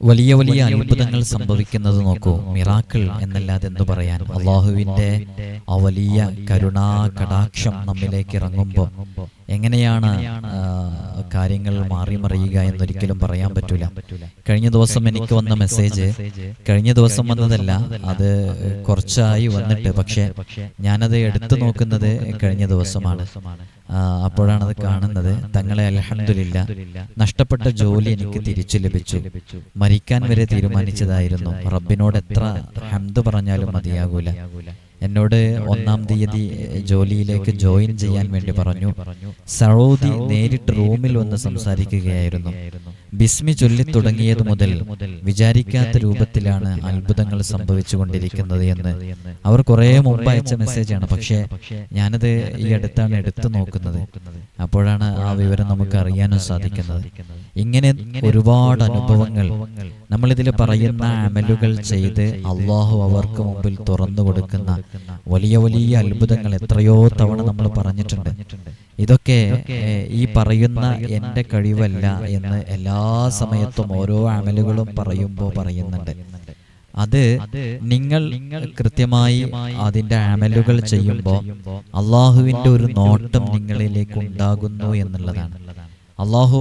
വലിയ വലിയ അത്ഭുതങ്ങൾ സംഭവിക്കുന്നത് നോക്കൂ. മിറാക്കിൾ എന്നല്ലാതെ എന്തു പറയാൻ അള്ളാഹുവിന്റെ ആ വലിയ കരുണാ കടാക്ഷം നമ്മിലേക്ക് ഇറങ്ങുമ്പോൾ എങ്ങനെയാണ് കാര്യങ്ങൾ മാറി മറിയുക എന്നൊരിക്കലും പറയാൻ പറ്റൂല. കഴിഞ്ഞ ദിവസം എനിക്ക് വന്ന മെസ്സേജ് കഴിഞ്ഞ ദിവസം വന്നതല്ല. അത് കുറച്ചായി വന്നിട്ട് പക്ഷേ ഞാനത് എടുത്തു നോക്കുന്നത് കഴിഞ്ഞ ദിവസമാണ്. അപ്പോഴാണ് അപ്പോഴാണത് കാണുന്നത്. തങ്ങളെ അലഹമില്ല നഷ്ടപ്പെട്ട ജോലി എനിക്ക് തിരിച്ചു ലഭിച്ചു. മരിക്കാൻ വരെ തീരുമാനിച്ചതായിരുന്നു. റബ്ബിനോട് എത്ര ഹംദ് പറഞ്ഞാലും മതിയാകൂല. എന്നോട് ഒന്നാം തീയതി ജോലിയിലേക്ക് ജോയിൻ ചെയ്യാൻ വേണ്ടി പറഞ്ഞു. സൗദി നേരിട്ട് റൂമിൽ വന്ന് സംസാരിക്കുകയായിരുന്നു. ബിസ്മി ചൊല്ലി തുടങ്ങിയത് മുതൽ വിചാരിക്കാത്ത രൂപത്തിലാണ് അത്ഭുതങ്ങൾ സംഭവിച്ചുകൊണ്ടിരിക്കുന്നത് എന്ന്. അവർ കുറേ മുമ്പ് അയച്ച മെസ്സേജാണ് പക്ഷേ ഞാനത് ഈ അടുത്താണ് എടുത്തു നോക്കുന്നത്. അപ്പോഴാണ് ആ വിവരം നമുക്ക് അറിയാനും സാധിക്കുന്നത്. ഇങ്ങനെ ഒരുപാട് അനുഭവങ്ങൾ നമ്മളിതിൽ പറയുന്ന അമലുകൾ ചെയ്ത് അള്ളാഹു അവർക്ക് മുമ്പിൽ തുറന്നു കൊടുക്കുന്ന വലിയ വലിയ അത്ഭുതങ്ങൾ എത്രയോ തവണ നമ്മൾ പറഞ്ഞിട്ടുണ്ട്. ഇതൊക്കെ ഈ പറയുന്ന എന്റെ കഴിവല്ല എന്ന് എല്ലാ സമയത്തും ഓരോ അമലുകളും പറയുമ്പോൾ പറയുന്നുണ്ട്. അത് നിങ്ങൾ കൃത്യമായി അതിന്റെ അമലുകൾ ചെയ്യുമ്പോൾ അള്ളാഹുവിന്റെ ഒരു നോട്ടം നിങ്ങളിലേക്ക് ഉണ്ടാകുന്നു എന്നുള്ളതാണ്. അള്ളാഹു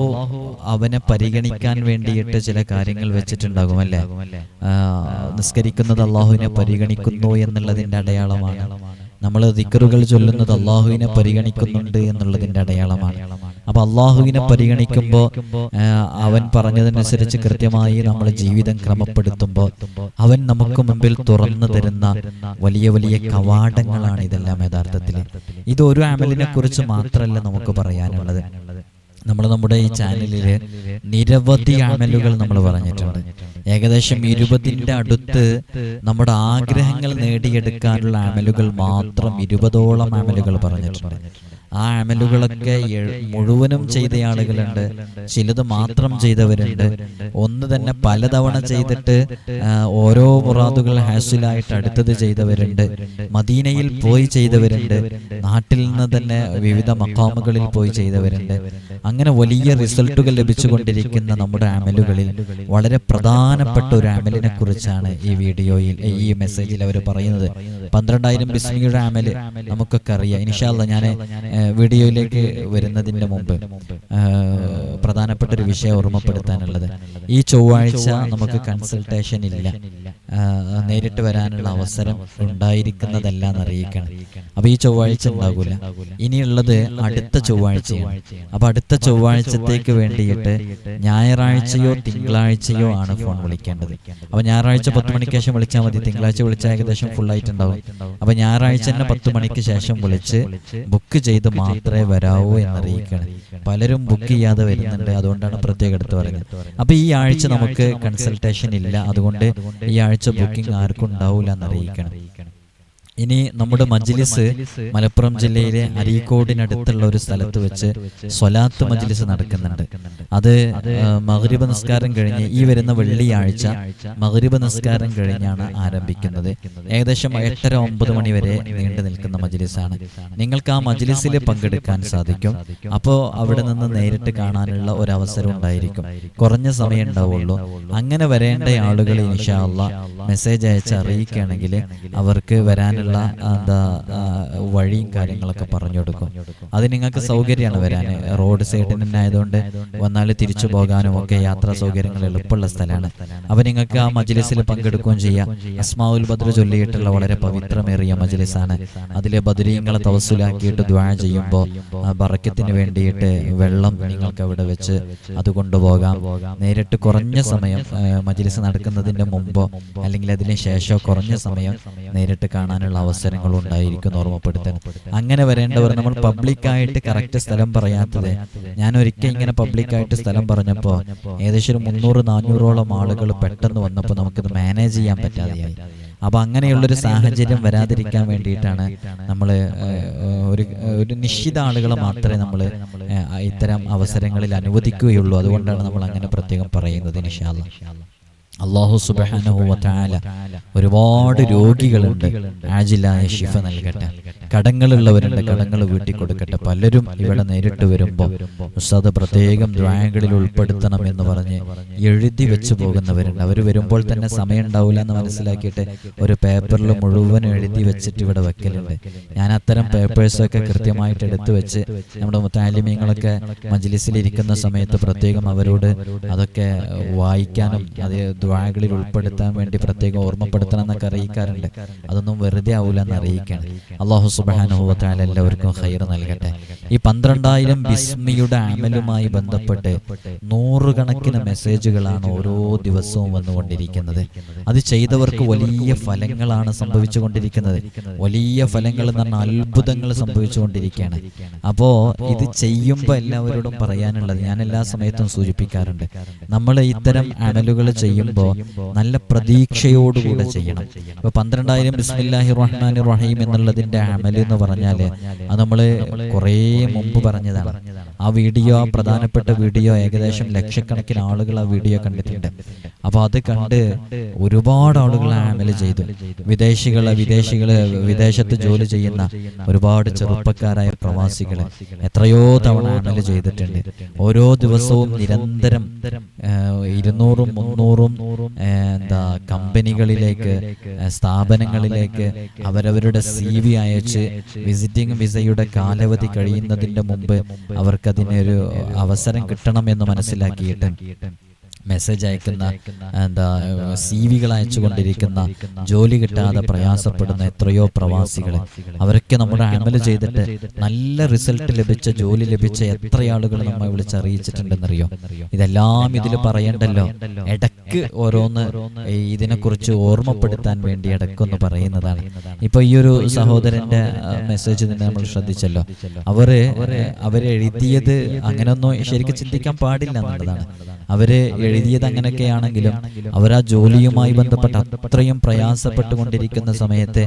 അവനെ പരിഗണിക്കാൻ വേണ്ടിയിട്ട് ചില കാര്യങ്ങൾ വെച്ചിട്ടുണ്ടാകും അല്ലേ? നിസ്കരിക്കുന്നത് അള്ളാഹുവിനെ പരിഗണിക്കുന്നു എന്നുള്ളതിന്റെ അടയാളമാണ്. നമ്മൾ ദിക്കറുകൾ ചൊല്ലുന്നത് അള്ളാഹുവിനെ പരിഗണിക്കുന്നുണ്ട് എന്നുള്ളതിന്റെ അടയാളമാണ്. അപ്പൊ അള്ളാഹുവിനെ പരിഗണിക്കുമ്പോൾ അവൻ പറഞ്ഞതനുസരിച്ച് കൃത്യമായി നമ്മൾ ജീവിതം ക്രമപ്പെടുത്തുമ്പോൾ അവൻ നമുക്ക് മുമ്പിൽ തുറന്നു തരുന്ന വലിയ വലിയ കവാടങ്ങളാണ് ഇതെല്ലാം യഥാർത്ഥത്തിൽ. ഇത് ഒരു അമലിനെ കുറിച്ച് മാത്രമല്ല നമുക്ക് പറയാനുള്ളത്. നമ്മൾ നമ്മുടെ ഈ ചാനലിൽ നിരവധി അമലുകൾ നമ്മൾ പറഞ്ഞിട്ടുണ്ട്. ഏകദേശം ഇരുപതിന്റെ അടുത്ത് നമ്മുടെ ആഗ്രഹങ്ങൾ നേടിയെടുക്കാനുള്ള അമലുകൾ മാത്രം ഇരുപതോളം അമലുകൾ പറഞ്ഞിട്ടുണ്ട്. ആ അമലുകളൊക്കെ മുഴുവനും ചെയ്ത ആളുകളുണ്ട്. ചിലത് മാത്രം ചെയ്തവരുണ്ട്. ഒന്ന് തന്നെ പലതവണ ചെയ്തിട്ട് ഓരോ മുറാദുകൾ ഹാസിലായിട്ട് അടുത്തത് ചെയ്തവരുണ്ട്. മദീനയിൽ പോയി ചെയ്തവരുണ്ട്. നാട്ടിൽ നിന്ന് തന്നെ വിവിധ മക്കാമുകളിൽ പോയി ചെയ്തവരുണ്ട്. അങ്ങനെ വലിയ റിസൾട്ടുകൾ ലഭിച്ചുകൊണ്ടിരിക്കുന്ന നമ്മുടെ അമലുകളിൽ വളരെ പ്രധാനപ്പെട്ട ഒരു അമലിനെ കുറിച്ചാണ് ഈ വീഡിയോയിൽ ഈ മെസ്സേജിൽ അവർ പറയുന്നത്. പന്ത്രണ്ടായിരം ബിസ്മിയുടെ അമൽ നമുക്കൊക്കെ അറിയാം. ഇൻഷാല്ല ഞാൻ വീഡിയോയിലേക്ക് വരുന്നതിന്റെ മുമ്പ് പ്രധാനപ്പെട്ട ഒരു വിഷയം ഓർമ്മപ്പെടുത്താനുള്ളത്. ഈ ചൊവ്വാഴ്ച നമുക്ക് കൺസൾട്ടേഷൻ ഇല്ല. നേരിട്ട് വരാനുള്ള അവസരം ഉണ്ടായിരിക്കുന്നതല്ല എന്നറിയിക്കണം അപ്പൊ ഈ ചൊവ്വാഴ്ച ഉണ്ടാകൂല. ഇനിയുള്ളത് അടുത്ത ചൊവ്വാഴ്ചയാണ്. അപ്പൊ അടുത്ത ചൊവ്വാഴ്ചത്തേക്ക് വേണ്ടിയിട്ട് ഞായറാഴ്ചയോ തിങ്കളാഴ്ചയോ ആണ് ഫോൺ വിളിക്കേണ്ടത്. അപ്പൊ ഞായറാഴ്ച പത്ത് മണിക്ക് ശേഷം വിളിച്ചാൽ മതി. തിങ്കളാഴ്ച വിളിച്ചാൽ ഏകദേശം ഫുൾ ആയിട്ടുണ്ടാവും. അപ്പൊ ഞായറാഴ്ച തന്നെ പത്ത് മണിക്ക് ശേഷം വിളിച്ച് ബുക്ക് ചെയ്ത് മാത്രമേ വരാവൂ എന്നറിയിക്കണം. പലരും ബുക്ക് ചെയ്യാതെ വരുന്നുണ്ട്. അതുകൊണ്ടാണ് പ്രത്യേകം എടുത്ത് പറയുന്നത്. അപ്പൊ ഈ ആഴ്ച നമുക്ക് കൺസൾട്ടേഷൻ ഇല്ല. അതുകൊണ്ട് ഈ ആഴ്ച ബുക്കിംഗ് ആർക്കും ഉണ്ടാവില്ല എന്നറിയിക്കണം. ഇനി നമ്മുടെ മജ്ലിസ് മലപ്പുറം ജില്ലയിലെ അരീക്കോടിനടുത്തുള്ള ഒരു സ്ഥലത്ത് വെച്ച് സ്വലാത്ത് മജ്ലിസ് നടക്കുന്നുണ്ട്. അത് മകരീബ നിസ്കാരം കഴിഞ്ഞ് ഈ വരുന്ന വെള്ളിയാഴ്ച മഗ്രിബ് നിസ്കാരം കഴിഞ്ഞാണ് ആരംഭിക്കുന്നത്. ഏകദേശം എട്ടര ഒമ്പത് മണി വരെ നീണ്ടു നിൽക്കുന്ന മജ്ലിസാണ്. നിങ്ങൾക്ക് ആ മജ്ലിസിൽ പങ്കെടുക്കാൻ സാധിക്കും. അപ്പോൾ അവിടെ നിന്ന് നേരിട്ട് കാണാനുള്ള ഒരു അവസരം ഉണ്ടായിരിക്കും. കുറഞ്ഞ സമയം ഉണ്ടാവുള്ളൂ. അങ്ങനെ വരേണ്ട ആളുകൾ ഇൻഷാ അള്ളാ മെസ്സേജ് അയച്ച് അറിയിക്കുകയാണെങ്കിൽ അവർക്ക് വരാനുള്ള എന്താ ആ, വഴിയും കാര്യങ്ങളൊക്കെ പറഞ്ഞു കൊടുക്കും. അത് നിങ്ങൾക്ക് സൗകര്യമാണ് വരാൻ റോഡ് സൈഡിൽ തന്നെ ആയതുകൊണ്ട് വന്നാൽ തിരിച്ചു പോകാനും ഒക്കെ യാത്രാ സൗകര്യങ്ങൾ എളുപ്പമുള്ള സ്ഥലമാണ്. അപ്പൊ നിങ്ങൾക്ക് ആ മജ്ലിസിൽ പങ്കെടുക്കുകയും ചെയ്യാം. അസ്മാവുൽ ബദ്ര ചൊല്ലിയിട്ടുള്ള വളരെ പവിത്രമേറിയ മജ്ലിസാണ്. അതിലെ ബദരീങ്ങളെ തവസുലാക്കിയിട്ട് ദ്വാ ചെയ്യുമ്പോൾ ബറക്കത്തിന് വേണ്ടിയിട്ട് വെള്ളം നിങ്ങൾക്ക് അവിടെ വെച്ച് അത് കൊണ്ടുപോകാം. നേരിട്ട് കുറഞ്ഞ സമയം മജ്ലിസ് നടക്കുന്നതിന്റെ മുമ്പോ അല്ലെങ്കിൽ അതിന് ശേഷമോ കുറഞ്ഞ സമയം നേരിട്ട് കാണാനുള്ള അവസരങ്ങൾ ഉണ്ടായിരിക്കും എന്ന് ഓർമ്മപ്പെടുത്താൻ. അങ്ങനെ വരേണ്ടവർ നമ്മൾ പബ്ലിക്കായിട്ട് കറക്റ്റ് സ്ഥലം പറയാത്തത് ഞാൻ ഒരിക്കൽ ഇങ്ങനെ പബ്ലിക്കായിട്ട് സ്ഥലം പറഞ്ഞപ്പോൾ ഏകദേശം ഒരു മുന്നൂറ് നാനൂറോളം ആളുകൾ പെട്ടെന്ന് വന്നപ്പോൾ നമുക്കിത് മാനേജ് ചെയ്യാൻ പറ്റാതെയായി. അപ്പൊ അങ്ങനെയുള്ളൊരു സാഹചര്യം വരാതിരിക്കാൻ വേണ്ടിയിട്ടാണ് നമ്മൾ ഒരു ഒരു നിശ്ചിത ആളുകളെ മാത്രമേ നമ്മൾ ഇത്തരം അവസരങ്ങളിൽ അനുവദിക്കുകയുള്ളൂ. അതുകൊണ്ടാണ് നമ്മൾ അങ്ങനെ പ്രത്യേകം പറയുന്നത് നിഷാല്ല അള്ളാഹു സുബാനുഭവത്താല ഒരുപാട് രോഗികളുണ്ട്. ആജിലായ ശിഫ നൽകട്ടെ. കടങ്ങളുള്ളവരുണ്ട് കടങ്ങൾ വീട്ടി കൊടുക്കട്ടെ പലരും ഇവിടെ നേരിട്ട് വരുമ്പോൾ ഉസ്താദ് പ്രത്യേകം ദ്വായങ്ങളിൽ ഉൾപ്പെടുത്തണം എന്ന് പറഞ്ഞ് എഴുതി വെച്ചു പോകുന്നവരുണ്ട്. അവർ വരുമ്പോൾ തന്നെ സമയം ഉണ്ടാവില്ല എന്ന് മനസ്സിലാക്കിയിട്ട് ഒരു പേപ്പറിൽ മുഴുവൻ എഴുതി വെച്ചിട്ട് ഇവിടെ വെക്കലുണ്ട്. ഞാൻ അത്തരം പേപ്പേഴ്സൊക്കെ കൃത്യമായിട്ട് എടുത്തു വെച്ച് നമ്മുടെ മുത്താലിമ്യങ്ങളൊക്കെ മജ്ലിസിൽ ഇരിക്കുന്ന സമയത്ത് പ്രത്യേകം അവരോട് അതൊക്കെ വായിക്കാനും അത് ദ്വാകളിൽ ഉൾപ്പെടുത്താൻ വേണ്ടി പ്രത്യേകം ഓർമ്മപ്പെടുത്തണം എന്നൊക്കെ അറിയിക്കാറുണ്ട്. അതൊന്നും വെറുതെ ആവൂല എന്ന് അറിയിക്കണം അള്ളാഹു സുബാനുഭവത്താൽ എല്ലാവർക്കും ഹൈർ നൽകട്ടെ. ഈ പന്ത്രണ്ടായിരം ബിസ്മിയുടെ അമലുമായി ബന്ധപ്പെട്ട് നൂറുകണക്കിന് മെസ്സേജുകളാണ് ഓരോ ദിവസവും വന്നുകൊണ്ടിരിക്കുന്നത്. അത് ചെയ്തവർക്ക് വലിയ ഫലങ്ങളാണ് സംഭവിച്ചുകൊണ്ടിരിക്കുന്നത്. വലിയ ഫലങ്ങൾ എന്ന് പറഞ്ഞാൽ അത്ഭുതങ്ങൾ സംഭവിച്ചുകൊണ്ടിരിക്കുകയാണ്. അപ്പോൾ ഇത് ചെയ്യുമ്പോൾ എല്ലാവരോടും പറയാനുള്ളത് ഞാൻ എല്ലാ സമയത്തും സൂചിപ്പിക്കാറുണ്ട്. നമ്മൾ ഇത്തരം അമലുകൾ ചെയ്യുമ്പോൾ നല്ല പ്രതീക്ഷയോടുകൂടെ ചെയ്യണം. ഇപ്പൊ പന്ത്രണ്ടായിരം ബിസ്മില്ലാഹി റഹ്മാൻ റഹീം എന്നുള്ളതിന്റെ അമൽ എന്ന് പറഞ്ഞാൽ അത് നമ്മൾ കുറേ മുമ്പ് പറഞ്ഞതാണ്. ആ വീഡിയോ പ്രധാനപ്പെട്ട വീഡിയോ ഏകദേശം ലക്ഷക്കണക്കിന് ആളുകൾ ആ വീഡിയോ കണ്ടിട്ടുണ്ട്. അപ്പൊ അത് കണ്ട് ഒരുപാട് ആളുകൾ ആ അമൽ ചെയ്തു. വിദേശികളെ വിദേശികൾ വിദേശത്ത് ജോലി ചെയ്യുന്ന ഒരുപാട് ചെറുപ്പക്കാരായ പ്രവാസികൾ എത്രയോ തവണ അമൽ ചെയ്തിട്ടുണ്ട്. ഓരോ ദിവസവും നിരന്തരം ഇരുന്നൂറും മുന്നൂറും എന്താ കമ്പനികളിലേക്ക് സ്ഥാപനങ്ങളിലേക്ക് അവരവരുടെ സി വി അയച്ച് വിസിറ്റിംഗ് വിസയുടെ കാലാവധി കഴിയുന്നതിന്റെ മുമ്പ് അവർക്കതിനൊരു അവസരം കിട്ടണം എന്ന് മനസ്സിലാക്കിയിട്ട് മെസ്സേജ് അയക്കുന്ന എന്താ സി വികൾ അയച്ചുകൊണ്ടിരിക്കുന്ന ജോലി കിട്ടാതെ പ്രയാസപ്പെടുന്ന എത്രയോ പ്രവാസികൾ അവരൊക്കെ നമ്മുടെ അമൽ ചെയ്തിട്ട് നല്ല റിസൾട്ട് ലഭിച്ച ജോലി ലഭിച്ച എത്ര ആളുകൾ നമ്മെ വിളിച്ചറിയിച്ചിട്ടുണ്ടെന്നറിയോ ഇതെല്ലാം ഇതിൽ പറയണ്ടല്ലോ. ഇടയ്ക്ക് ഓരോന്ന് ഇതിനെക്കുറിച്ച് ഓർമ്മപ്പെടുത്താൻ വേണ്ടി ഇടക്കൊന്ന് പറയുന്നതാണ്. ഇപ്പൊ ഈ ഒരു സഹോദരന്റെ മെസ്സേജ് തന്നെ നമ്മൾ ശ്രദ്ധിച്ചല്ലോ. അവർ അവരെഴുതിയത് അങ്ങനെയൊന്നും ശരിക്കും ചിന്തിക്കാൻ പാടില്ല എന്നുള്ളതാണ്. അവർ എഴുതിയത് അങ്ങനെയൊക്കെയാണെങ്കിലും അവർ ആ ജോലിയുമായി ബന്ധപ്പെട്ട് അത്രയും പ്രയാസപ്പെട്ടുകൊണ്ടിരിക്കുന്ന സമയത്ത്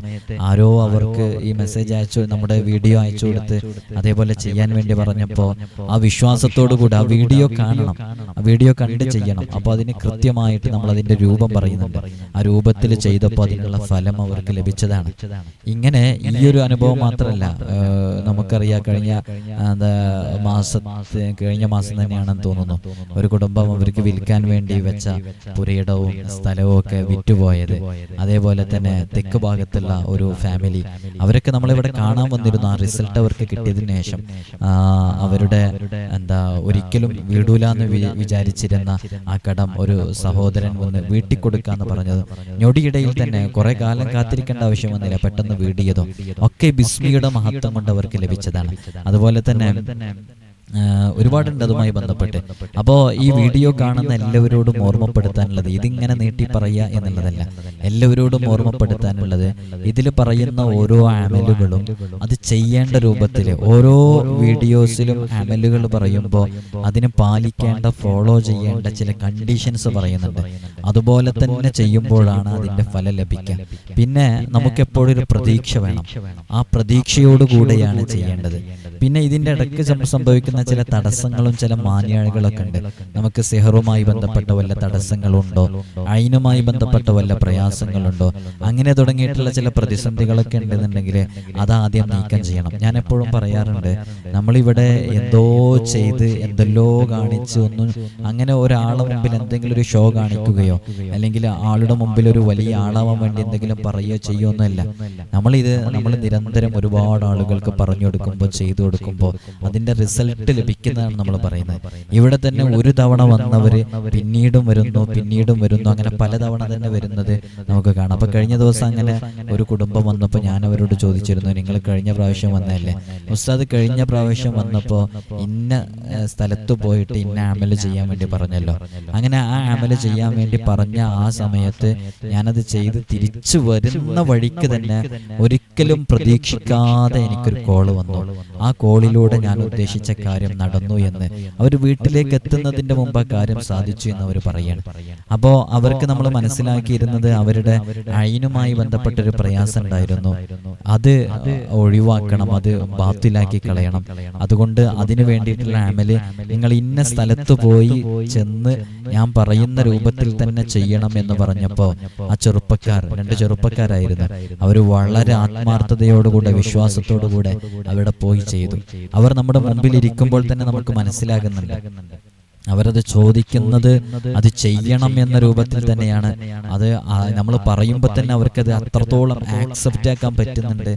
ആരോ അവർക്ക് ഈ മെസ്സേജ് അയച്ചു നമ്മുടെ വീഡിയോ അയച്ചു കൊടുത്ത് അതേപോലെ ചെയ്യാൻ വേണ്ടി പറഞ്ഞപ്പോൾ ആ വിശ്വാസത്തോടു കൂടി ആ വീഡിയോ കാണണം. ആ വീഡിയോ കണ്ട് ചെയ്യണം. അപ്പോൾ അതിന് കൃത്യമായിട്ട് നമ്മൾ അതിന്റെ രൂപം പറയുന്നുണ്ട്. ആ രൂപത്തിൽ ചെയ്തപ്പോൾ അതിനുള്ള ഫലം അവർക്ക് ലഭിച്ചതാണ്. ഇങ്ങനെ ഈ ഒരു അനുഭവം മാത്രമല്ല നമുക്കറിയാം കഴിഞ്ഞ മാസത്തെ കഴിഞ്ഞ മാസം തന്നെയാണെന്ന് തോന്നുന്നു. ഒരു കുടുംബം അവർക്ക് വിൽക്കാൻ വേണ്ടി വെച്ച പുരയിടവും സ്ഥലവും ഒക്കെ വിറ്റുപോയത്. അതേപോലെ തന്നെ തെക്ക് ഭാഗത്തുള്ള ഒരു ഫാമിലി. അവരൊക്കെ നമ്മളിവിടെ കാണാൻ വന്നിരുന്നു ആ റിസൾട്ട് അവർക്ക് കിട്ടിയതിനു ശേഷം. അവരുടെ എന്താ ഒരിക്കലും വീടൂല എന്ന് വിചാരിച്ചിരുന്ന ആ കടം ഒരു സഹോദരൻ വന്ന് വീട്ടിൽ കൊടുക്കാന്ന് പറഞ്ഞത് ഞൊടിയിടയിൽ തന്നെ കുറെ കാലം കാത്തിരിക്കേണ്ട ആവശ്യം വന്നില്ല. പെട്ടെന്ന് വീടിയതോ ഒക്കെ ബിസ്മിയുടെ മഹത്വം കൊണ്ട് അവർക്ക് ലഭിച്ചതാണ്. അതുപോലെ തന്നെ ഒരുപാടുണ്ട് അതുമായി ബന്ധപ്പെട്ട്. അപ്പോ ഈ വീഡിയോ കാണുന്ന എല്ലാവരോടും ഓർമ്മപ്പെടുത്താനുള്ളത് ഇതിങ്ങനെ നീട്ടി പറയുക എന്നുള്ളതല്ല. എല്ലാവരോടും ഓർമ്മപ്പെടുത്താനുള്ളത് ഇതിൽ പറയുന്ന ഓരോ ആമലുകളും അത് ചെയ്യേണ്ട രൂപത്തിൽ ഓരോ വീഡിയോസിലും ആമലുകൾ പറയുമ്പോൾ അതിന് പാലിക്കേണ്ട ഫോളോ ചെയ്യേണ്ട ചില കണ്ടീഷൻസ് പറയുന്നുണ്ട്. അതുപോലെ തന്നെ ചെയ്യുമ്പോഴാണ് അതിന്റെ ഫലം ലഭിക്കുക. പിന്നെ നമുക്കെപ്പോഴും ഒരു പ്രതീക്ഷ വേണം. ആ പ്രതീക്ഷയോടുകൂടെയാണ് ചെയ്യേണ്ടത്. പിന്നെ ഇതിന്റെ ഇടയ്ക്ക് സം- സംഭവിക്കുന്ന ചില തടസ്സങ്ങളും ചില മാന്യാഴികളൊക്കെ ഉണ്ട്. നമുക്ക് സിഹറുമായി ബന്ധപ്പെട്ട വല്ല തടസ്സങ്ങളുണ്ടോ? അയിനുമായി ബന്ധപ്പെട്ട വല്ല പ്രയാസങ്ങളുണ്ടോ? അങ്ങനെ തുടങ്ങിയിട്ടുള്ള ചില പ്രതിസന്ധികളൊക്കെ ഉണ്ടെന്നുണ്ടെങ്കിൽ അതാദ്യം നീക്കം ചെയ്യണം. ഞാൻ എപ്പോഴും പറയാറുണ്ട് നമ്മളിവിടെ എന്തോ ചെയ്ത് എന്തെല്ലോ കാണിച്ച് ഒന്നും അങ്ങനെ ഒരാളെ മുമ്പിൽ എന്തെങ്കിലും ഒരു ഷോ കാണിക്കുകയോ അല്ലെങ്കിൽ ആളുടെ മുമ്പിൽ ഒരു വലിയ ആളാവാൻ വേണ്ടി എന്തെങ്കിലും പറയുകയോ ചെയ്യുകയോ ഒന്നുമല്ല നമ്മളിത് നമ്മൾ നിരന്തരം ഒരുപാട് ആളുകൾക്ക് പറഞ്ഞു കൊടുക്കുമ്പോൾ ചെയ്തു കൊടുക്കുമ്പോൾ അതിന്റെ റിസൾട്ട് ലഭിക്കുന്നതാണ് നമ്മൾ പറയുന്നത്. ഇവിടെ തന്നെ ഒരു തവണ വന്നവര് പിന്നീടും വരുന്നു പിന്നീടും വരുന്നു അങ്ങനെ പലതവണ തന്നെ വരുന്നത് നമുക്ക് കാണാം. അപ്പൊ കഴിഞ്ഞ ദിവസം അങ്ങനെ ഒരു കുടുംബം വന്നപ്പോൾ ഞാൻ അവരോട് ചോദിച്ചിരുന്നു നിങ്ങൾ കഴിഞ്ഞ പ്രാവശ്യം വന്നതല്ലേ? ഉസ്താദ് കഴിഞ്ഞ പ്രാവശ്യം വന്നപ്പോൾ ഇന്ന സ്ഥലത്ത് പോയിട്ട് ഇന്ന അമൽ ചെയ്യാൻ വേണ്ടി പറഞ്ഞല്ലോ. അങ്ങനെ ആ അമൽ ചെയ്യാൻ വേണ്ടി പറഞ്ഞ ആ സമയത്ത് ഞാനത് ചെയ്ത് തിരിച്ചു വരുന്ന വഴിക്ക് തന്നെ ഒരിക്കലും പ്രതീക്ഷിക്കാതെ എനിക്കൊരു കോൾ വന്നു. ആ കോളിലൂടെ ഞാൻ ഉദ്ദേശിച്ച കാര്യം കാര്യം നടന്നു എന്ന് അവർ വീട്ടിലേക്ക് എത്തുന്നതിന്റെ മുമ്പ് ആ കാര്യം സാധിച്ചു എന്ന് അവർ പറയാണ്. അപ്പോ അവർക്ക് നമ്മൾ മനസ്സിലാക്കിയിരുന്നത് അവരുടെ അയിനുമായി ബന്ധപ്പെട്ടൊരു പ്രയാസം ഉണ്ടായിരുന്നു. അത് ഒഴിവാക്കണം അത് ബാത്തിലാക്കി കളയണം. അതുകൊണ്ട് അതിനു വേണ്ടിയിട്ടുള്ള അമൽ നിങ്ങൾ ഇന്ന സ്ഥലത്ത് പോയി ചെന്ന് ഞാൻ പറയുന്ന രൂപത്തിൽ തന്നെ ചെയ്യണം എന്ന് പറഞ്ഞപ്പോൾ ആ ചെറുപ്പക്കാർ രണ്ട് ചെറുപ്പക്കാരായിരുന്നു. അവർ വളരെ ആത്മാർത്ഥതയോടുകൂടെ വിശ്വാസത്തോടുകൂടെ അവിടെ പോയി ചെയ്തു. അവർ നമ്മുടെ മുമ്പിൽ ഇരിക്കുമ്പോൾ തന്നെ നമുക്ക് മനസ്സിലാകുന്നുണ്ട്. അവരത് ചോദിക്കുന്നത് അത് ചെയ്യണം എന്ന രൂപത്തിൽ തന്നെയാണ്. അത് നമ്മൾ പറയുമ്പോൾ തന്നെ അവർക്കത് അത്രത്തോളം ആക്സെപ്റ്റ് ആക്കാൻ പറ്റുന്നുണ്ട്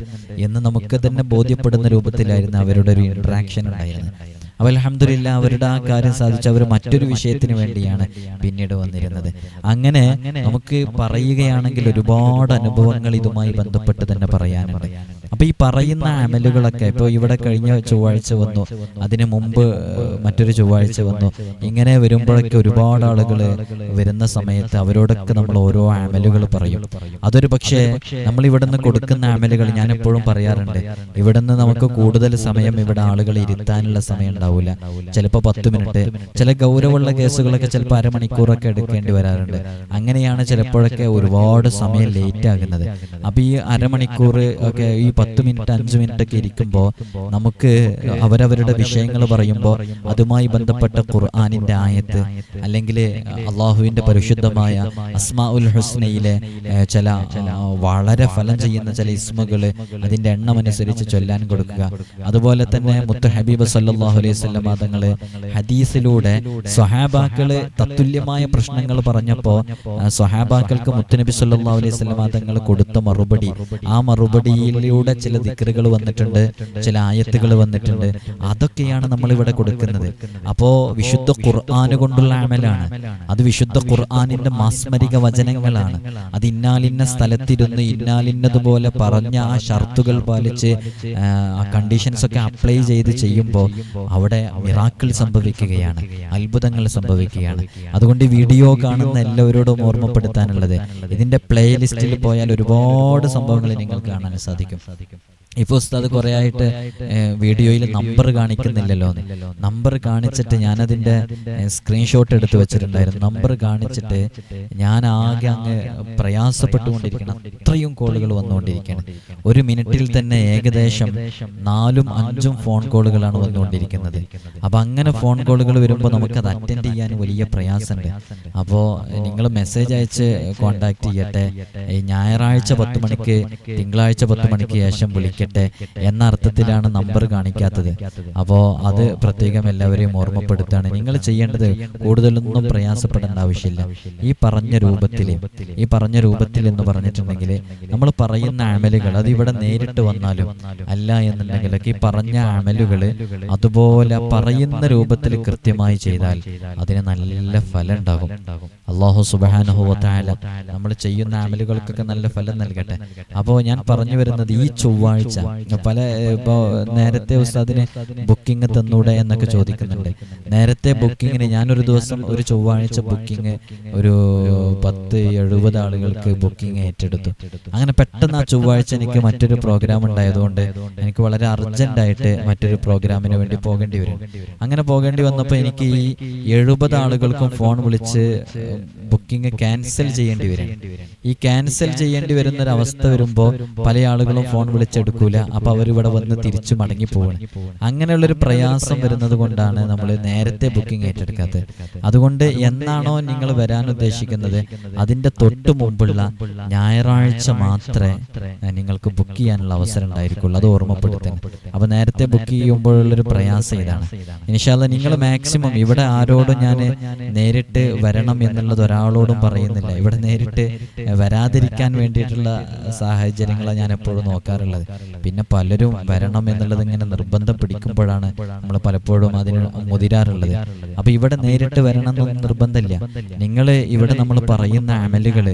എന്ന് നമുക്ക് തന്നെ ബോധ്യപ്പെടുന്ന രൂപത്തിലായിരുന്നു അവരുടെ ഒരു ഇൻട്രാക്ഷൻ ഉണ്ടായിരുന്നത്. അപ്പോൾ അലഹമില്ല അവരുടെ ആ കാര്യം സാധിച്ച അവർ മറ്റൊരു വിഷയത്തിന് വേണ്ടിയാണ് പിന്നീട് വന്നിരുന്നത്. അങ്ങനെ നമുക്ക് പറയുകയാണെങ്കിൽ ഒരുപാട് അനുഭവങ്ങൾ ഇതുമായി ബന്ധപ്പെട്ട് തന്നെ പറയാനുണ്ട്. അപ്പൊ ഈ പറയുന്ന അമലുകളൊക്കെ ഇപ്പോൾ ഇവിടെ കഴിഞ്ഞ ചൊവ്വാഴ്ച വന്നു. അതിനു മുമ്പ് മറ്റൊരു ചൊവ്വാഴ്ച വന്നു. ഇങ്ങനെ വരുമ്പോഴൊക്കെ ഒരുപാട് ആളുകൾ വരുന്ന സമയത്ത് അവരോടൊക്കെ നമ്മൾ ഓരോ അമലുകൾ പറയും. അതൊരു പക്ഷേ നമ്മൾ ഇവിടുന്ന് കൊടുക്കുന്ന അമലുകൾ ഞാൻ എപ്പോഴും പറയാറുണ്ട്. ഇവിടുന്ന് നമുക്ക് കൂടുതൽ സമയം ഇവിടെ ആളുകൾ ഇരുത്താനുള്ള സമയം ഉണ്ടാവില്ല ചിലപ്പോൾ പത്ത് മിനിറ്റ് ചില ഗൗരവമുള്ള കേസുകളൊക്കെ ചിലപ്പോൾ അരമണിക്കൂറൊക്കെ എടുക്കേണ്ടി വരാറുണ്ട്. അങ്ങനെയാണ് ചിലപ്പോഴൊക്കെ ഒരുപാട് സമയം ലേറ്റ് ആകുന്നത്. അപ്പോൾ ഈ അരമണിക്കൂർ ഒക്കെ ഈ പത്ത് മിനിറ്റ് അഞ്ച് മിനിറ്റ് ഒക്കെ ഇരിക്കുമ്പോൾ നമുക്ക് അവരവരുടെ വിഷയങ്ങൾ പറയുമ്പോൾ അതുമായി ബന്ധപ്പെട്ട ഖുർആാനിന്റെ ആയത്ത് അല്ലെങ്കിൽ അള്ളാഹുവിന്റെ പരിശുദ്ധമായ അസ്മാ ഉൽ ഹുസ്നയിലെ ചില വളരെ ഫലം ചെയ്യുന്ന ചില ഇസ്മുകൾ അതിന്റെ എണ്ണം അനുസരിച്ച് ചൊല്ലാൻ കൊടുക്കുക. അതുപോലെ തന്നെ മുത്ത ഹബീബ് സല്ലാഹു അലൈഹി സ്വല്ലം തങ്ങൾ ഹദീസിലൂടെ സ്വഹാബാക്കൾ തത്തുല്യമായ പ്രശ്നങ്ങൾ പറഞ്ഞപ്പോ ആ, സ്വഹാബാക്കൾക്ക് മുത്തുനബി സല്ലാ അലൈഹി സ്വല്ലം തങ്ങൾ കൊടുത്ത മറുപടി ആ മറുപടിയിലൂടെ ചില ദിക്കറുകൾ വന്നിട്ടുണ്ട് ചില ആയത്തുകൾ വന്നിട്ടുണ്ട്. അതൊക്കെയാണ് നമ്മൾ ഇവിടെ കൊടുക്കുന്നത്. അപ്പോ വിശുദ്ധ ഖുർആാന് കൊണ്ടുള്ള അമലാണ്. അത് വിശുദ്ധ ഖുർആാനിന്റെ മാസ്മരിക വചനങ്ങളാണ്. അത് ഇന്നാലിന്ന സ്ഥലത്തിരുന്ന് ഇന്നാലിന്നതുപോലെ പറഞ്ഞ ആ ഷർത്തുകൾ പാലിച്ച് ആ കണ്ടീഷൻസ് ഒക്കെ അപ്ലൈ ചെയ്ത് ചെയ്യുമ്പോൾ അവിടെ മിറാക്കിൾ സംഭവിക്കുകയാണ് അത്ഭുതങ്ങൾ സംഭവിക്കുകയാണ്. അതുകൊണ്ട് ഈ വീഡിയോ കാണുന്ന എല്ലാവരോടും ഓർമ്മപ്പെടുത്താനുള്ളത് ഇതിന്റെ പ്ലേലിസ്റ്റിൽ പോയാൽ ഒരുപാട് സംഭവങ്ങൾ നിങ്ങൾ കാണാൻ സാധിക്കും. ഇപ്പോൾ ഉസ്താദ് കുറേ ആയിട്ട് വീഡിയോയിൽ നമ്പർ കാണിക്കുന്നില്ലല്ലോ നമ്പർ കാണിച്ചിട്ട് ഞാനതിന്റെ സ്ക്രീൻഷോട്ട് എടുത്ത് വെച്ചിട്ടുണ്ടായിരുന്നു. നമ്പർ കാണിച്ചിട്ട് ഞാൻ ആകെ അങ്ങ് പ്രയാസപ്പെട്ടുകൊണ്ടിരിക്കണം. അത്രയും കോളുകൾ വന്നുകൊണ്ടിരിക്കുകയാണ്. ഒരു മിനിറ്റിൽ തന്നെ ഏകദേശം നാലും അഞ്ചും ഫോൺ കോളുകളാണ് വന്നുകൊണ്ടിരിക്കുന്നത്. അപ്പൊ അങ്ങനെ ഫോൺ കോളുകൾ വരുമ്പോൾ നമുക്കത് അറ്റൻഡ് ചെയ്യാൻ വലിയ പ്രയാസമുണ്ട്. അപ്പോൾ നിങ്ങൾ മെസ്സേജ് അയച്ച് കോണ്ടാക്ട് ചെയ്യട്ടെ. ഈ ഞായറാഴ്ച പത്ത് മണിക്ക് തിങ്കളാഴ്ച പത്ത് മണിക്ക് ശേഷം വിളിക്കട്ടെ എന്ന അർത്ഥത്തിലാണ് നമ്പർ കാണിക്കാത്തത്. അപ്പോൾ അത് പ്രത്യേകം എല്ലാവരെയും ഓർമ്മപ്പെടുത്താണ്. നിങ്ങൾ ചെയ്യേണ്ടത് കൂടുതലൊന്നും പ്രയാസപ്പെടേണ്ട ആവശ്യമില്ല. ഈ പറഞ്ഞ രൂപത്തിൽ ഈ പറഞ്ഞ രൂപത്തിൽ എന്ന് പറഞ്ഞിട്ടുണ്ടെങ്കിൽ നമ്മൾ പറയുന്ന അമലുകൾ അത് ഇവിടെ നേരിട്ട് വന്നാലും അല്ല എന്നുണ്ടെങ്കിലൊക്കെ ഈ പറഞ്ഞ അമലുകൾ അതുപോലെ പറയുന്ന രൂപത്തിൽ കൃത്യമായി ചെയ്താൽ അതിന് നല്ല ഫലം ഉണ്ടാകും. അള്ളാഹു സുബാനുഭവത്തായ നമ്മൾ ചെയ്യുന്ന അമലുകൾക്കൊക്കെ നല്ല ഫലം നൽകട്ടെ. അപ്പോൾ ഞാൻ പറഞ്ഞു വരുന്നത് ഈ ചൊവ്വാഴ്ച പല ഇപ്പോൾ നേരത്തെ ഉസ്താദിന് ബുക്കിംഗ് തന്നൂടെ എന്നൊക്കെ ചോദിക്കുന്നുണ്ട്. നേരത്തെ ബുക്കിങ്ങിന് ഞാനൊരു ദിവസം ഒരു ചൊവ്വാഴ്ച ബുക്കിംഗ് ഒരു പത്ത് എഴുപത് ആളുകൾക്ക് ബുക്കിംഗ് ഏറ്റെടുത്തു. അങ്ങനെ പെട്ടെന്ന് ആ ചൊവ്വാഴ്ച എനിക്ക് മറ്റൊരു പ്രോഗ്രാം ഉണ്ടായതുകൊണ്ട് എനിക്ക് വളരെ അർജന്റ് ആയിട്ട് മറ്റൊരു പ്രോഗ്രാമിന് വേണ്ടി പോകേണ്ടി വരും. അങ്ങനെ പോകേണ്ടി വന്നപ്പോൾ എനിക്ക് ഈ എഴുപത് ആളുകൾക്കും ഫോൺ വിളിച്ച് ബുക്കിംഗ് ക്യാൻസൽ ചെയ്യേണ്ടി വരും. ഈ ക്യാൻസൽ ചെയ്യേണ്ടി വരുന്ന ഒരു അവസ്ഥ വരുമ്പോൾ പല ആളുകളും ഫോൺ വിളിച്ചെടുക്കൂല അപ്പൊ അവർ ഇവിടെ വന്ന് തിരിച്ചു മടങ്ങി പോവാണ്. അങ്ങനെയുള്ളൊരു പ്രയാസം വരുന്നത് കൊണ്ടാണ് നമ്മൾ നേരത്തെ ബുക്കിംഗ് ഏറ്റെടുക്കാത്തത്. അതുകൊണ്ട് എന്നാണോ നിങ്ങൾ വരാൻ ഉദ്ദേശിക്കുന്നത്? അതിന്റെ തൊട്ട് മുമ്പുള്ള ഞായറാഴ്ച മാത്രമേ നിങ്ങൾക്ക് ബുക്ക് ചെയ്യാനുള്ള അവസരം ഉണ്ടായിരിക്കുള്ളൂ. അത് ഓർമ്മപ്പെടുത്തണം. അപ്പൊ നേരത്തെ ബുക്ക് ചെയ്യുമ്പോഴുള്ളൊരു പ്രയാസം ഇതാണ്. ഇനിഷാല്ല നിങ്ങൾ മാക്സിമം ഇവിടെ ആരോടും ഞാൻ നേരിട്ട് വരണം എന്നുള്ളത് ഒരാളോടും പറയുന്നില്ല. ഇവിടെ നേരിട്ട് വരാതിരിക്കാൻ വേണ്ടിയിട്ടുള്ള സാഹചര്യങ്ങളാണ് ഞാൻ എപ്പോഴും നോക്കാറുള്ളത് പിന്നെ പലരും വരണം എന്നുള്ളത് ഇങ്ങനെ നിർബന്ധം പിടിക്കുമ്പോഴാണ് നമ്മൾ പലപ്പോഴും അതിന് മുതിരാറുള്ളത്. അപ്പൊ ഇവിടെ നേരിട്ട് വരണം എന്നൊന്നും നിർബന്ധമില്ല. നിങ്ങൾ ഇവിടെ നമ്മൾ പറയുന്ന അമലുകൾ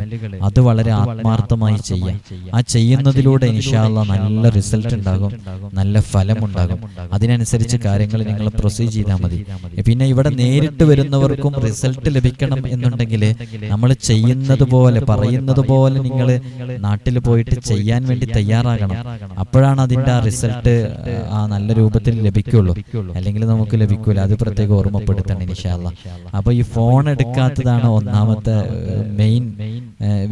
അത് വളരെ ആത്മാർത്ഥമായി ചെയ്യാം. ആ ചെയ്യുന്നതിലൂടെ ഇൻഷാല്ല നല്ല റിസൾട്ട് ഉണ്ടാകും. നല്ല ഫലം ഉണ്ടാകും. അതിനനുസരിച്ച് കാര്യങ്ങൾ നിങ്ങൾ പ്രൊസീഡ് ചെയ്താൽ മതി. പിന്നെ ഇവിടെ നേരിട്ട് വരുന്നവർക്കും റിസൾട്ട് ലഭിക്കണം എന്നുണ്ടെങ്കിൽ നമ്മൾ ചെയ്യുന്നത് പോലെ പറയുന്നത് പോലെ നിങ്ങൾ നാട്ടിൽ പോയിട്ട് ചെയ്യാൻ വേണ്ടി തയ്യാറാകണം. അപ്പോഴാണ് അതിന്റെ ആ റിസൾട്ട് ആ നല്ല രൂപത്തിൽ ലഭിക്കുള്ളൂ. അല്ലെങ്കിൽ നമുക്ക് ലഭിക്കൂല. അത് പ്രത്യേകം ഓർമ്മപ്പെടുത്തണം ഇൻഷാല്ല അപ്പൊ ഈ ഫോൺ എടുക്കാത്തതാണ് ഒന്നാമത്തെ മെയിൻ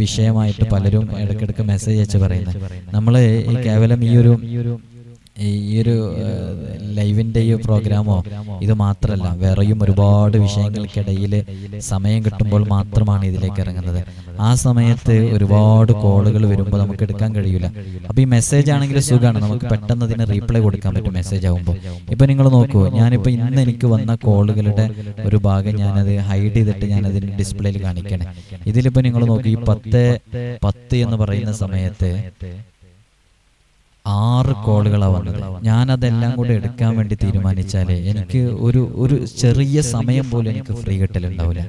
വിഷയമായിട്ട് പലരും ഇടയ്ക്കിടയ്ക്ക് മെസ്സേജ് അയച്ച് പറയുന്നത്. നമ്മൾ ഈ കേവലം ഈ ഒരു ഈ ഒരു ലൈവിന്റെ ഈ പ്രോഗ്രാമോ ഇത് മാത്രമല്ല വേറെയും ഒരുപാട് വിഷയങ്ങൾക്കിടയിൽ സമയം കിട്ടുമ്പോൾ മാത്രമാണ് ഇതിലേക്ക് ഇറങ്ങുന്നത്. ആ സമയത്ത് ഒരുപാട് കോളുകൾ വരുമ്പോൾ നമുക്ക് എടുക്കാൻ കഴിയില്ല അപ്പോൾ ഈ മെസ്സേജ് ആണെങ്കിൽ സുഖമാണ് നമുക്ക് പെട്ടെന്ന് അതിന് റീപ്ലൈ കൊടുക്കാൻ പറ്റും മെസ്സേജ് ആകുമ്പോൾ ഇപ്പൊ നിങ്ങൾ നോക്കൂ ഞാനിപ്പോൾ ഇന്ന് എനിക്ക് വന്ന കോളുകളുടെ ഒരു ഭാഗം ഞാനത് ഹൈഡ് ചെയ്തിട്ട് ഞാൻ അതിന് ഡിസ്പ്ലേയിൽ കാണിക്കണേ ഇതിലിപ്പോൾ നിങ്ങൾ നോക്കൂ ഈ പത്ത് പത്ത് എന്ന് പറയുന്ന സമയത്ത് ആറ് കോളുകളാണ് വന്നത്. ഞാൻ അതെല്ലാം കൂടെ എടുക്കാൻ വേണ്ടി തീരുമാനിച്ചാലേ എനിക്ക് ഒരു ഒരു ചെറിയ സമയം പോലും എനിക്ക് ഫ്രീ കിട്ടലുണ്ടാവില്ല.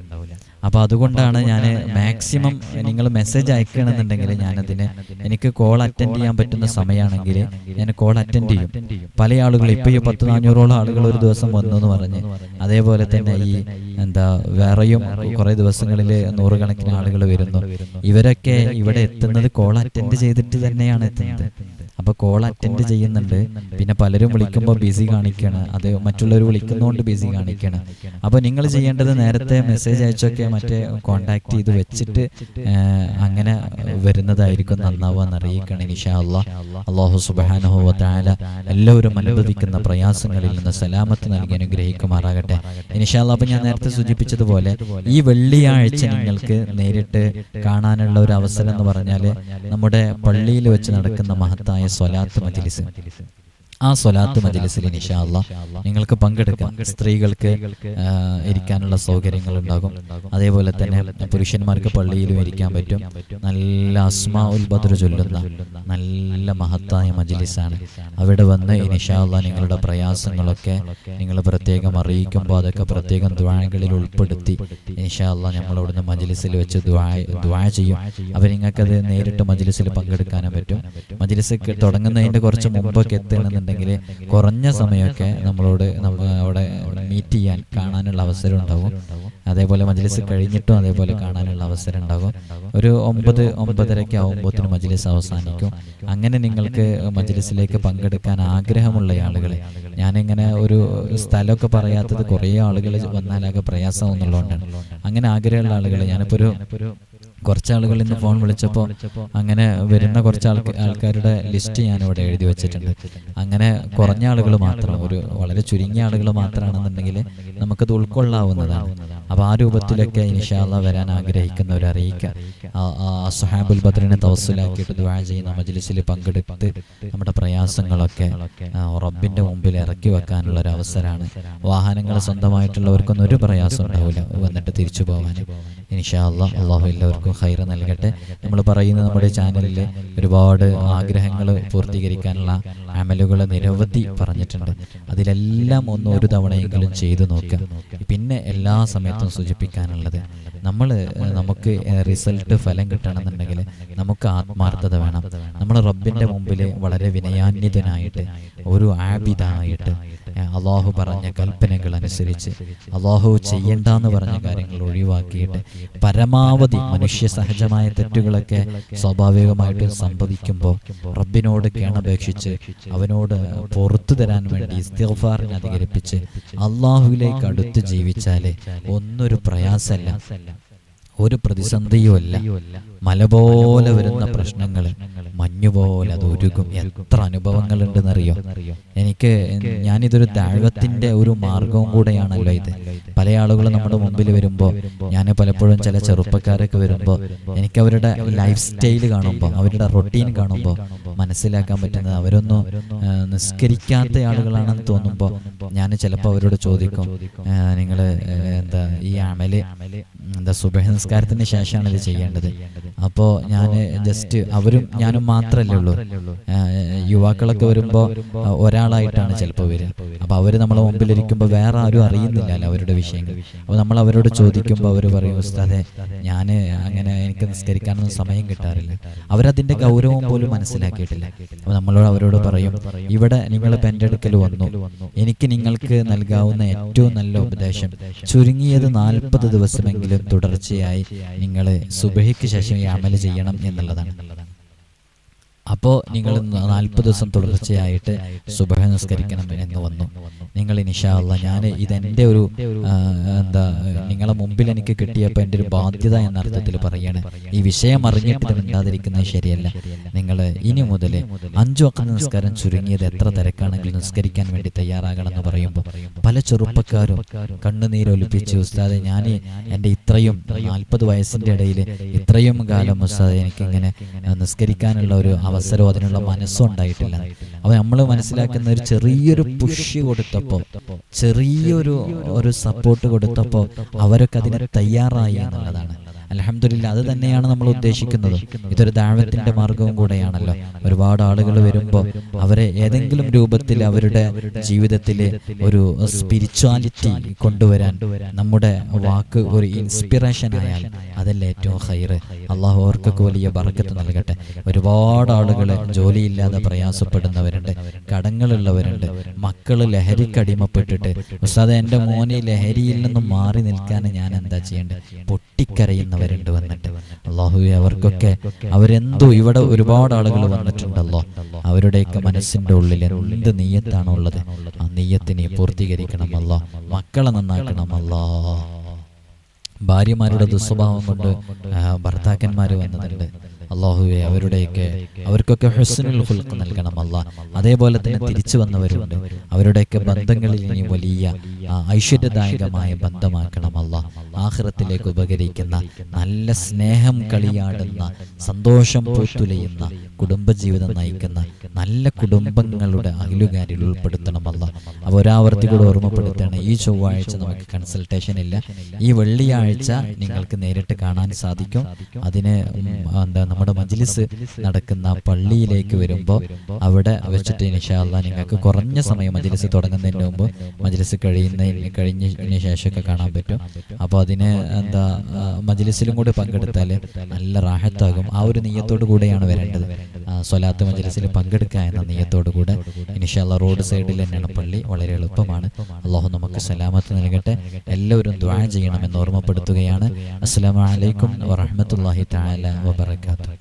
അപ്പൊ അതുകൊണ്ടാണ് ഞാൻ മാക്സിമം നിങ്ങൾ മെസ്സേജ് അയക്കണമെന്നുണ്ടെങ്കിൽ ഞാനതിന് എനിക്ക് കോൾ അറ്റൻഡ് ചെയ്യാൻ പറ്റുന്ന സമയമാണെങ്കിൽ ഞാൻ കോൾ അറ്റൻഡ് ചെയ്യും. പല ആളുകൾ ഇപ്പൊ ഈ പത്ത് നാനൂറോളം ആളുകൾ ഒരു ദിവസം വന്നു എന്ന് പറഞ്ഞ്. അതേപോലെ തന്നെ ഈ എന്താ വേറെയും കുറെ ദിവസങ്ങളിൽ നൂറുകണക്കിന് ആളുകൾ വരുന്നു. ഇവരൊക്കെ ഇവിടെ എത്തുന്നത് കോൾ അറ്റൻഡ് ചെയ്തിട്ട് തന്നെയാണ് എത്തുന്നത്. അപ്പൊ കോൾ അറ്റൻഡ് ചെയ്യുന്നുണ്ട്. പിന്നെ പലരും വിളിക്കുമ്പോൾ ബിസി കാണിക്കണം. അത് മറ്റുള്ളവർ വിളിക്കുന്നതുകൊണ്ട് ബിസി കാണിക്കണം. അപ്പൊ നിങ്ങൾ ചെയ്യേണ്ടത് നേരത്തെ മെസ്സേജ് അയച്ചൊക്കെ മറ്റേ കോണ്ടാക്ട് ചെയ്ത് വെച്ചിട്ട് അങ്ങനെ വരുന്നതായിരിക്കും നന്നാവുക എന്ന് അറിയിക്കണം ഇൻഷാ അള്ളാഹ് അള്ളാഹു സുബാനുഹോവത്തായ എല്ലാവരും അനുഭവിക്കുന്ന പ്രയാസങ്ങളിൽ നിന്ന് സലാമത്ത് നൽകി അനുഗ്രഹിക്കുമാറാകട്ടെ. ഇൻഷാ അള്ളാഹ് അപ്പൊ ഞാൻ നേരത്തെ സൂചിപ്പിച്ചതുപോലെ ഈ വെള്ളിയാഴ്ച നിങ്ങൾക്ക് നേരിട്ട് കാണാനുള്ള ഒരു അവസരം എന്ന് പറഞ്ഞാൽ നമ്മുടെ പള്ളിയിൽ വെച്ച് നടക്കുന്ന മഹത്തായ സ്വലാത്ത് മജിലിസ്. ആ സ്വലാത്ത് മജലിസിൽ ഇൻഷാല്ല നിങ്ങൾക്ക് പങ്കെടുക്കാം സ്ത്രീകൾക്ക് ഇരിക്കാനുള്ള സൗകര്യങ്ങൾ ഉണ്ടാകും. അതേപോലെ തന്നെ പുരുഷന്മാർക്ക് പള്ളിയിലും ഇരിക്കാൻ പറ്റും. നല്ല അസ്മാ ഉൽ ബദർ ചൊല്ലുന്ന നല്ല മഹത്തായ മജലിസാണ്. അവിടെ വന്ന് ഇൻഷാല്ല നിങ്ങളുടെ പ്രയാസങ്ങളൊക്കെ നിങ്ങൾ പ്രത്യേകം അറിയിക്കുമ്പോൾ അതൊക്കെ പ്രത്യേകം ദ്വാഴകളിൽ ഉൾപ്പെടുത്തി ഇൻഷാല്ല നമ്മളവിടുന്ന് മജലിസിൽ വെച്ച് ദ്വാ ചെയ്യും. അവർ നിങ്ങൾക്കത് നേരിട്ട് മജലിസിൽ പങ്കെടുക്കാനും പറ്റും. മജലിസ് തുടങ്ങുന്നതിന്റെ കുറച്ച് മുമ്പൊക്കെ എത്തണമെന്നുണ്ടെങ്കിൽ കുറഞ്ഞ സമയമൊക്കെ നമ്മളോട് അവിടെ മീറ്റ് ചെയ്യാൻ കാണാനുള്ള അവസരം ഉണ്ടാവും അതേപോലെ മജ്ലിസ് കഴിഞ്ഞിട്ടും അതേപോലെ കാണാനുള്ള അവസരം ഉണ്ടാകും ഒരു ഒമ്പത് ഒമ്പതരയ്ക്ക് ആകുമ്പോഴത്തേനും മജ്ലിസ് അവസാനിക്കും. അങ്ങനെ നിങ്ങൾക്ക് മജ്ലിസിലേക്ക് പങ്കെടുക്കാൻ ആഗ്രഹമുള്ള ആളുകൾ ഞാനിങ്ങനെ ഒരു സ്ഥലമൊക്കെ പറയാത്തത് കുറേ ആളുകൾ വന്നാലാകെ പ്രയാസം എന്നുള്ളതുകൊണ്ടാണ് അങ്ങനെ ആഗ്രഹമുള്ള ആളുകൾ ഞാനിപ്പോൾ ഒരു കുറച്ച് ആളുകൾ ഇന്ന് ഫോൺ വിളിച്ചപ്പോൾ അങ്ങനെ വരുന്ന കുറച്ച് ആൾക്ക് ആൾക്കാരുടെ ലിസ്റ്റ് ഞാൻ ഇവിടെ എഴുതി വെച്ചിട്ടുണ്ട്. അങ്ങനെ കുറഞ്ഞ ആളുകൾ മാത്രം ഒരു വളരെ ചുരുങ്ങിയ ആളുകൾ മാത്രമാണെന്നുണ്ടെങ്കിൽ നമുക്കത് ഉൾക്കൊള്ളാവുന്നതാണ്. അപ്പോൾ ആ രൂപത്തിലൊക്കെ ഇൻഷാല്ല വരാൻ ആഗ്രഹിക്കുന്നവർ അറിയിക്കുക. സുഹാബുൽ ബദ്രിനെ തവസ്സിലാക്കിയിട്ട് ദുവാ ചെയ്യുന്ന മജ്ലിസിൽ പങ്കെടുത്ത് നമ്മുടെ പ്രയാസങ്ങളൊക്കെ റബ്ബിന്റെ മുമ്പിൽ ഇറക്കി വെക്കാനുള്ള ഒരു അവസരമാണ്. വാഹനങ്ങൾ സ്വന്തമായിട്ടുള്ളവർക്കൊന്നും ഒരു പ്രയാസം ഉണ്ടാവില്ല. വന്നിട്ട് തിരിച്ചു പോകാൻ ഇൻഷാല്ല അള്ളാഹു എല്ലാവർക്കും ഹൈറ നൽകട്ടെ. നമ്മൾ പറയുന്ന നമ്മുടെ ചാനലിൽ ഒരുപാട് ആഗ്രഹങ്ങൾ പൂർത്തീകരിക്കാനുള്ള അമലുകൾ നിരവധി പറഞ്ഞിട്ടുണ്ട്. അതിലെല്ലാം ഒന്ന് ഒരു തവണയെങ്കിലും ചെയ്തു നോക്കുക പിന്നെ എല്ലാ സമയത്തും സൂചിപ്പിക്കാനുള്ളത് നമ്മൾ നമുക്ക് റിസൾട്ട് ഫലം കിട്ടണമെന്നുണ്ടെങ്കിൽ നമുക്ക് ആത്മാർത്ഥത വേണം. നമ്മൾ റബ്ബിന്റെ മുമ്പിൽ വളരെ വിനയാന്യതനായിട്ട് ഒരു ആബിദായിട്ട് അള്ളാഹു പറഞ്ഞ കൽപ്പനകൾ അനുസരിച്ച് അള്ളാഹു ചെയ്യണ്ടെന്ന് പറഞ്ഞ കാര്യങ്ങൾ ഒഴിവാക്കിയിട്ട് പരമാവധി മനുഷ്യ സഹജമായ തെറ്റുകളൊക്കെ സ്വാഭാവികമായിട്ടും സംഭവിക്കുമ്പോൾ റബ്ബിനോട് കേണപേക്ഷിച്ച് അവനോട് പുറത്തു തരാൻ വേണ്ടി ഇസ്തിഫാറിനെ അധികരിപ്പിച്ച് അള്ളാഹുവിലേക്ക് അടുത്ത് ജീവിച്ചാലേ ഒന്നൊരു പ്രയാസമല്ല. ഒരു പ്രതിസന്ധിയുമല്ല. മല പോലെ വരുന്ന പ്രശ്നങ്ങൾ മഞ്ഞുപോലെ അത് ഒരുകും എത്ര അനുഭവങ്ങൾ ഉണ്ടെന്നറിയോ എനിക്ക് ഞാനിതൊരു താഴ്വത്തിന്റെ ഒരു മാർഗവും കൂടെയാണല്ലോ ഇത്. പല ആളുകളും നമ്മുടെ മുമ്പിൽ വരുമ്പോൾ ഞാൻ പലപ്പോഴും ചില ചെറുപ്പക്കാരൊക്കെ വരുമ്പോൾ എനിക്ക് അവരുടെ ലൈഫ് സ്റ്റൈൽ കാണുമ്പോൾ അവരുടെ റൊട്ടീൻ കാണുമ്പോൾ മനസ്സിലാക്കാൻ പറ്റുന്നത് അവരൊന്നും നിസ്കരിക്കാത്ത ആളുകളാണെന്ന് തോന്നുമ്പോൾ ഞാൻ ചിലപ്പോൾ അവരോട് ചോദിക്കും നിങ്ങൾ എന്താ ഈ അമൽ എന്താ സുബഹ നിസ്കാരത്തിന് ശേഷമാണ് ഇത് ചെയ്യേണ്ടത്? അപ്പോൾ ഞാൻ ജസ്റ്റ് അവരും ഞാനും മാത്രമല്ലേ ഉള്ളൂ. യുവാക്കളൊക്കെ വരുമ്പോൾ ഒരാളായിട്ടാണ് ചിലപ്പോൾ വരിക. അപ്പോൾ അവർ നമ്മളെ മുമ്പിലിരിക്കുമ്പോൾ വേറെ ആരും അറിയുന്നില്ലല്ലോ അവരുടെ വിഷയങ്ങൾ. അപ്പോൾ നമ്മൾ അവരോട് ചോദിക്കുമ്പോൾ അവർ പറയും ഉസ്താദെ ഞാൻ അങ്ങനെ എനിക്ക് നിസ്കരിക്കാനൊന്നും സമയം കിട്ടാറില്ല. അവരതിന്റെ ഗൗരവം പോലും മനസ്സിലാക്കിയിട്ടില്ല. അപ്പോൾ നമ്മളോട് അവരോട് പറയും ഇവിടെ നിങ്ങൾ എന്റെ അടുക്കൽ വന്നു. എനിക്ക് നിങ്ങൾക്ക് നൽകാവുന്ന ഏറ്റവും നല്ല ഉപദേശം. ചുരുങ്ങിയത് നാൽപ്പത് ദിവസമെങ്കിലും തുടർച്ചയായി നിങ്ങൾ സുബഹിക്ക് ശേഷം ഈ അമൽ ചെയ്യണം എന്നുള്ളതാണ്. അപ്പോൾ നിങ്ങൾ നാൽപ്പത് ദിവസം തുടർച്ചയായിട്ട് സുബഹ നിസ്കരിക്കണം എന്ന് വന്നു. നിങ്ങൾ നിഷാള്ള ഞാൻ ഇതെന്റെ ഒരു എന്താ നിങ്ങളെ മുമ്പിൽ എനിക്ക് കിട്ടിയപ്പോൾ എന്റെ ഒരു ബാധ്യത എന്ന അർത്ഥത്തിൽ പറയാണ്. ഈ വിഷയം അറിഞ്ഞിട്ട് മിണ്ടാതിരിക്കുന്നത് ശരിയല്ല. നിങ്ങൾ ഇനി മുതൽ അഞ്ചു വക്ക നിസ്കാരം ചുരുങ്ങിയത് എത്ര തിരക്കാണെങ്കിലും നിസ്കരിക്കാൻ വേണ്ടി തയ്യാറാകണം എന്ന് പറയുമ്പോൾ പല ചെറുപ്പക്കാരും കണ്ണുനീരൊലിപ്പിച്ച് ഉസ്താദെ ഞാൻ എന്റെ ഇത്രയും നാൽപ്പത് വയസ്സിന്റെ ഇടയിൽ ഇത്രയും കാലം ഉസ്താദെ എനിക്കിങ്ങനെ നിസ്കരിക്കാനുള്ള ഒരു അവസരവും അതിനുള്ള മനസ്സും ഉണ്ടായിട്ടില്ല അപ്പോൾ നമ്മൾ മനസ്സിലാക്കുന്ന ഒരു ചെറിയൊരു പുഷ് കൊടുത്തപ്പോൾ ചെറിയൊരു ഒരു സപ്പോർട്ട് കൊടുത്തപ്പോൾ അവരൊക്കെ അതിന് തയ്യാറായി എന്നുള്ളതാണ്. അലഹമില്ല അത് തന്നെയാണ് നമ്മൾ ഉദ്ദേശിക്കുന്നത്. ഇതൊരു ദാഴത്തിന്റെ മാർഗവും കൂടെയാണല്ലോ. ഒരുപാട് ആളുകൾ വരുമ്പോൾ അവരെ ഏതെങ്കിലും രൂപത്തിൽ അവരുടെ ജീവിതത്തിലെ ഒരു സ്പിരിച്വാലിറ്റി കൊണ്ടുവരാൻ നമ്മുടെ വാക്ക് ഒരു ഇൻസ്പിറേഷൻ ആയാൽ അതല്ലേ ഏറ്റവും ഹൈറ് അള്ളാഹു അവർക്കൊക്കെ വലിയ ബർക്കത്ത് നൽകട്ടെ. ഒരുപാട് ആളുകൾ ജോലിയില്ലാതെ പ്രയാസപ്പെടുന്നവരുണ്ട്. കടങ്ങളുള്ളവരുണ്ട്. മക്കൾ ലഹരിക്ക് അടിമപ്പെട്ടിട്ട്. അത് എന്റെ മോനെ ലഹരിയിൽ നിന്നും മാറി നിൽക്കാൻ ഞാൻ എന്താ ചെയ്യേണ്ടത്? പൊട്ടിക്കരയുന്നവരുണ്ട് വന്നിട്ട്. അള്ളാഹു അവർക്കൊക്കെ അവരെന്തോ ഇവിടെ ഒരുപാട് ആളുകൾ വന്നിട്ടുണ്ടല്ലോ. അവരുടെയൊക്കെ മനസ്സിന്റെ ഉള്ളിൽ എന്ത് നീയത്താണോ ഉള്ളത് ആ നീയത്തിനെ പൂർത്തീകരിക്കണമല്ലോ. മക്കളെ നന്നാക്കണമല്ലോ. ഭാര്യമാരുടെ ദുസ്വഭാവം കൊണ്ട് ഭർത്താക്കന്മാർ വന്നതുണ്ട് അള്ളാഹുവെ അവരുടെയൊക്കെ അവർക്കൊക്കെ ഹുസ്നുൽ ഹുൽക്ക് നൽകണം അല്ല അതേപോലെ തന്നെ തിരിച്ചു വന്നവരുണ്ട്. അവരുടെയൊക്കെ ബന്ധങ്ങളിൽ ഇനി വലിയ ഐശ്വര്യദായകമായ ബന്ധമാക്കണം അല്ല ആഹ്റത്തിലേക്ക് ഉപകരിക്കുന്ന നല്ല സ്നേഹം കളിയാടുന്ന സന്തോഷം പൂത്തുലയുന്ന കുടുംബജീവിതം നയിക്കുന്ന നല്ല കുടുംബങ്ങളുടെ അഖിലുകാരിൽ ഉൾപ്പെടുത്തണമല്ല അവ ഒരാവർത്തി കൂടെ ഓർമ്മപ്പെടുത്തുകയാണ്. ഈ ചൊവ്വാഴ്ച നമുക്ക് കൺസൾട്ടേഷൻ ഇല്ല. ഈ വെള്ളിയാഴ്ച നിങ്ങൾക്ക് നേരിട്ട് കാണാൻ സാധിക്കും. അതിന് എന്താ നമ്മുടെ മജ്ലിസ് നടക്കുന്ന പള്ളിയിലേക്ക് വരുമ്പോൾ അവിടെ വെച്ചിട്ട് ഇൻഷാല്ല നിങ്ങൾക്ക് കുറഞ്ഞ സമയം മജ്ലിസ് തുടങ്ങുന്നതിന് മുമ്പ് മജ്ലിസ് കഴിയുന്നതിന് കഴിഞ്ഞതിന് ശേഷമൊക്കെ കാണാൻ പറ്റും. അപ്പോൾ അതിന് എന്താ മജ്ലിസിലും കൂടി പങ്കെടുത്താൽ നല്ല റാഹത്താകും ആ ഒരു നീയത്തോടു കൂടെയാണ് വരേണ്ടത്. സ്വലാത്ത് മജ്ലിസിൽ പങ്കെടുക്കുക എന്ന നീയത്തോടു കൂടെ ഇൻഷാല്ല റോഡ് സൈഡിൽ തന്നെയാണ് പള്ളി വളരെ എളുപ്പമാണ്. അള്ളാഹു നമുക്ക് സലാമത്ത് നൽകട്ടെ. എല്ലാവരും ദ്വാ ചെയ്യണമെന്ന് ഓർമ്മപ്പെടുത്തുകയാണ്. അസ്സലാമു അലൈക്കും വറഹ്മത്തുള്ളാഹി തആല വബറകാതുഹു.